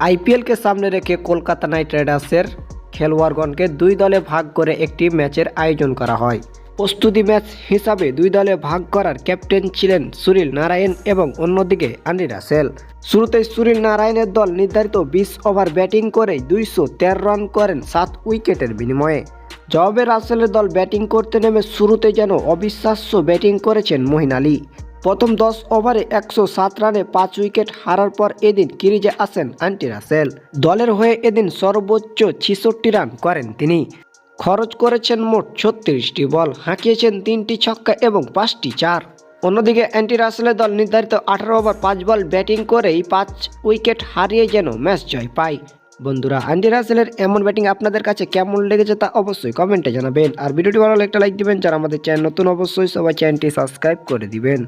আইপিএলকে সামনে রেখে কলকাতা নাইট রাইডার্সের খেলোয়াড়গণকে দুই দলে ভাগ করে একটি ম্যাচের আয়োজন করা হয়। প্রস্তুতি ম্যাচ হিসাবে দুই দলে ভাগ করার ক্যাপ্টেন ছিলেন সুনীল নারায়ণ এবং অন্যদিকে আন্ডি রাসেল। শুরুতেই সুনীল নারায়ণের দল নির্ধারিত বিশ ওভার ব্যাটিং করেই দুইশো রান করেন সাত উইকেটের বিনিময়ে। জবাবে রাসেলের দল ব্যাটিং করতে নেমে শুরুতে যেন অবিশ্বাস্য ব্যাটিং করেছেন মহিন আলী। প্রথম দশ ওভারে একশো সাত রানে পাঁচ উইকেট হারার পর এদিন কিরিজে আসেন আন্টি রাসেল। দলের হয়ে এদিন সর্বোচ্চ ছিষট্টি রান করেন তিনি। খরচ করেছেন মোট ছত্রিশটি বল, হাঁকিয়েছেন তিনটি ছক্কা এবং পাঁচটি চার। অন্যদিকে অ্যান্টি রাসেলের দল নির্ধারিত আঠারো ওভার পাঁচ বল ব্যাটিং করেই পাঁচ উইকেট হারিয়ে যেন ম্যাচ জয় পায়। বন্ধুরা অ্যান্টি রাসেলের এমন ব্যাটিং আপনাদের কাছে কেমন লেগেছে তা অবশ্যই কমেন্টে জানাবেন। আর ভিডিওটি ভালো একটা লাইক দিবেন, যারা আমাদের চ্যানেল নতুন অবশ্যই সবাই চ্যানেলটি সাবস্ক্রাইব করে দিবেন।